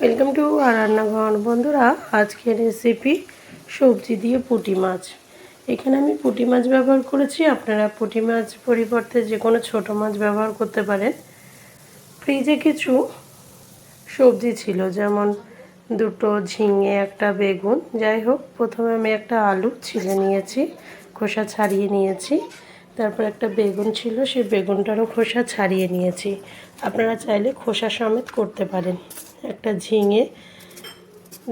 Welcome to আর রান্নাঘর। বন্ধুরা, আজকের রেসিপি সবজি দিয়ে পুঁটি মাছ। এখানে আমি পুঁটি মাছ ব্যবহার করেছি। আপনারা পুঁটি মাছ পরিবর্তে যে কোনো ছোটো মাছ ব্যবহার করতে পারেন। ফ্রিজে কিছু সবজি ছিল, যেমন দুটো ঝিঙে, একটা বেগুন। যাই হোক, প্রথমে আমি একটা আলু ছিলে নিয়েছি, খোসা ছাড়িয়ে নিয়েছি। তারপর একটা বেগুন ছিল, সেই বেগুনটারও খোসা ছাড়িয়ে নিয়েছি। আপনারা চাইলে খোসা সমেত করতে পারেন। একটা ঝিঙে,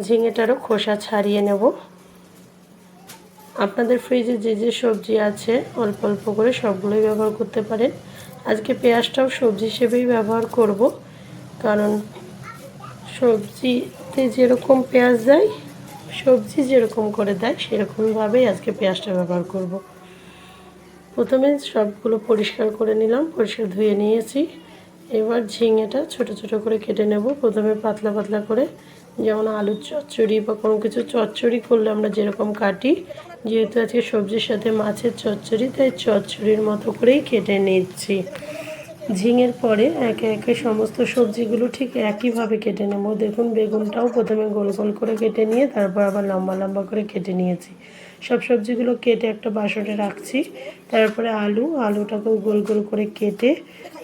ঝিঙেটারও খোসা ছাড়িয়ে নেব। আপনাদের ফ্রিজে যে যে সবজি আছে, অল্প অল্প করে সবগুলোই ব্যবহার করতে পারেন। আজকে পেঁয়াজটাও সবজি হিসেবেই ব্যবহার করব, কারণ সবজিতে যেরকম পেঁয়াজ দেয়, সবজি যেরকম করে দেয়, সেরকমভাবেই আজকে পেঁয়াজটা ব্যবহার করব। প্রথমে সবগুলো পরিষ্কার করে নিলাম, পরিষ্কার ধুয়ে নিয়েছি। এবার ঝিঙেটা ছোট ছোট করে কেটে নেব। প্রথমে পাতলা পাতলা করে, যেমন আলুর চচ্চড়ি বা কোনো কিছু চচ্চড়ি করলে আমরা যেরকম কাটি, যেহেতু আজকে সবজির সাথে মাছের চচ্চড়ি, তাই চচ্চড়ির মতো করেই কেটে নিচ্ছি। ঝিঙের পরে একে একে সমস্ত সবজিগুলো ঠিক একইভাবে কেটে নেব। দেখুন, বেগুনটাও প্রথমে গোল গোল করে কেটে নিয়ে, তারপর আবার লম্বা লম্বা করে কেটে নিয়েছি। সব সবজিগুলো কেটে একটা বাসনে রাখছি। তারপরে আলু, আলুটাকেও গোল গোল করে কেটে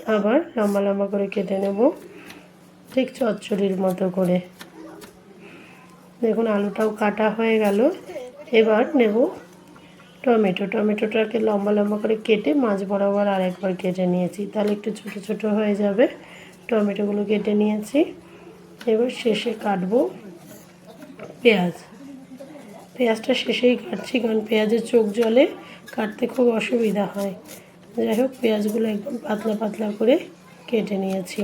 আবার লম্বা লম্বা করে কেটে নেব। ঠিক চচ্চড়ির মতো করে। দেখুন, আলুটাও কাটা হয়ে গেল। এবার নেব টমেটো। টমেটোটাকে লম্বা লম্বা করে কেটে মাছ বরাবর আর একবার কেটে নিয়েছি। তাহলে একটু ছোট ছোট হয়ে যাবে। টমেটোগুলো কেটে নিয়েছি। এবার শেষে কাটবো পেঁয়াজ। পেঁয়াজটা শেষেই কাটছি কারণ পেঁয়াজের চোখ জলে কাটতে খুব অসুবিধা হয়। যাই হোক, পেঁয়াজগুলো একদম পাতলা পাতলা করে কেটে নিয়েছি।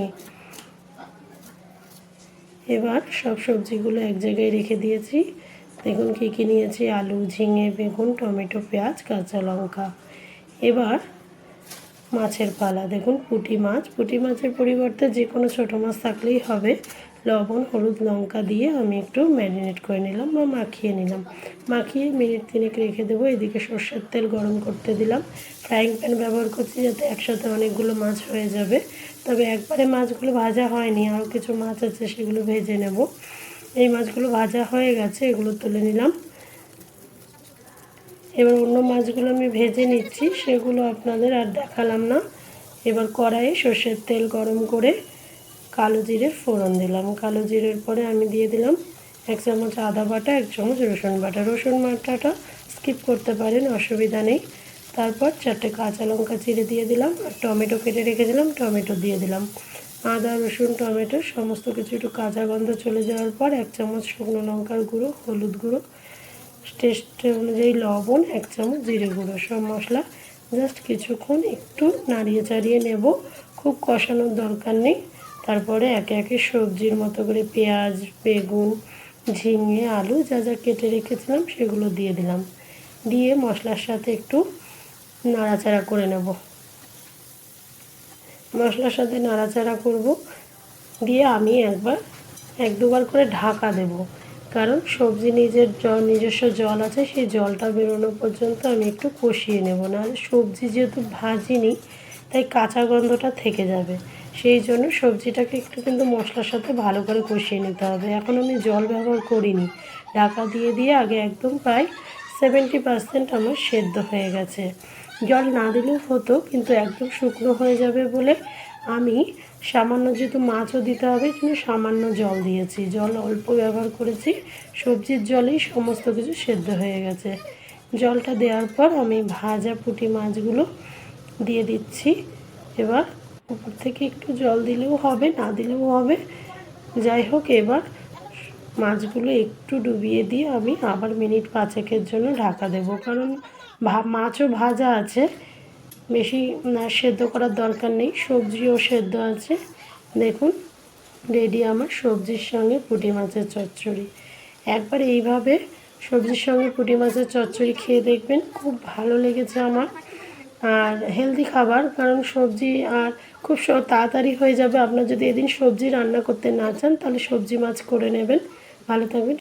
এবার সব সবজিগুলো এক জায়গায় রেখে দিয়েছি। দেখুন কী কী নিয়েছি, আলু, ঝিঙে, বেগুন, টমেটো, পেঁয়াজ, কাঁচা লঙ্কা। এবার মাছের পালা, দেখুন পুঁটি মাছ। পুঁটি মাছের পরিবর্তে যে কোনো ছোটো মাছ থাকলেই হবে। লবণ, হলুদ লঙ্কা দিয়ে আমি একটু ম্যারিনেট করে নিলাম বা মাখিয়ে নিলাম। মাখিয়ে মিনিট তিনেক রেখে দেবো। এদিকে সর্ষের তেল গরম করতে দিলাম। ফ্রাইং প্যান ব্যবহার করছি যাতে একসাথে অনেকগুলো মাছ হয়ে যাবে। তবে একবারে মাছগুলো ভাজা হয়নি। আরও কিছু মাছ আছে, সেগুলো ভেজে নেব। এই মাছগুলো ভাজা হয়ে গেছে, এগুলো তুলে নিলাম। এবার অন্য মাছগুলো আমি ভেজে নিচ্ছি, সেগুলো আপনাদের আর দেখালাম না। এবার কড়াইয়ে সর্ষের তেল গরম করে কালো জিরে ফোড়ন দিলাম। কালো জিরের পরে আমি দিয়ে দিলাম এক চামচ আদা বাটা, এক চামচ রসুন বাটা। রসুন বাটাটা স্কিপ করতে পারেন, অসুবিধা নেই। তারপর চারটে কাঁচা লঙ্কা চিড়ে দিয়ে দিলাম আর টমেটো কেটে রেখে দিলাম টমেটো দিয়ে দিলাম। আদা, রসুন, টমেটো সমস্ত কিছু একটু কাঁচা গন্ধ চলে যাওয়ার পর এক চামচ শুকনো লঙ্কার গুঁড়ো, হলুদ গুঁড়ো টেস্ট অনুযায়ী লবণ, এক চামচ জিরে গুঁড়ো। সব মশলা জাস্ট কিছুক্ষণ একটু নাড়িয়ে চাড়িয়ে নেব। খুব কষানোর দরকার নেই। তারপরে একে একে সবজির মতো করে পেঁয়াজ, বেগুন, ঝিঙে, আলু যা যা কেটে রেখেছিলাম সেগুলো দিয়ে দিলাম। দিয়ে মশলার সাথে একটু নাড়াচাড়া করে নেব। মশলার সাথে নাড়াচাড়া করব। দিয়ে আমি একবার, এক দুবার করে ঢাকা দেব। কারণ সবজি নিজের জল নিজস্ব জল আছে, সেই জলটা বেরোনো পর্যন্ত আমি একটু কষিয়ে নেব। নাহলে সবজি যেহেতু ভাজিনি, তাই কাঁচা গন্ধটা থেকে যাবে। সেই জন্য সবজিটাকে একটু কিন্তু মশলার সাথে ভালো করে কষিয়ে নিতে হবে। এখন আমি জল ব্যবহার করিনি। ঢাকা দিয়ে দিয়ে আগে একদম প্রায় সেভেন্টি পার্সেন্ট আমার সেদ্ধ হয়ে গেছে। জল না দিলেও হতো, কিন্তু একদম শুকনো হয়ে যাবে বলে আমি সামান্য যেহেতু মাছও দিতে হবে কিন্তু সামান্য জল দিয়েছি। জল অল্প ব্যবহার করেছি, সবজির জলেই সমস্ত কিছু সেদ্ধ হয়ে গেছে। জলটা দেওয়ার পর আমি ভাজা পুঁটি মাছগুলো দিয়ে দিচ্ছি। এবার উপর থেকে একটু জল দিলেও হবে, না দিলেও হবে। যাই হোক, এবার মাছগুলো একটু ডুবিয়ে দিয়ে আমি আবার মিনিট পাঁচেকের জন্য ঢাকা দেবো। কারণ মাছও ভাজা আছে, বেশি সেদ্ধ করার দরকার নেই, সবজিও সেদ্ধ আছে। দেখুন, রেডি আমার সবজির সঙ্গে পুঁটি মাছের চচ্চড়ি। একবার এইভাবে সবজির সঙ্গে পুঁটি মাছের চচ্চড়ি খেয়ে দেখবেন, খুব ভালো লেগেছে আমার। আর হেলদি খাবার, কারণ সবজি আর খুব তাড়াতাড়ি হয়ে যাবে। আপনার যদি এদিন সবজি রান্না করতে না চান, তাহলে সবজি মাছ করে নেবেন। ভালো থাকবেন।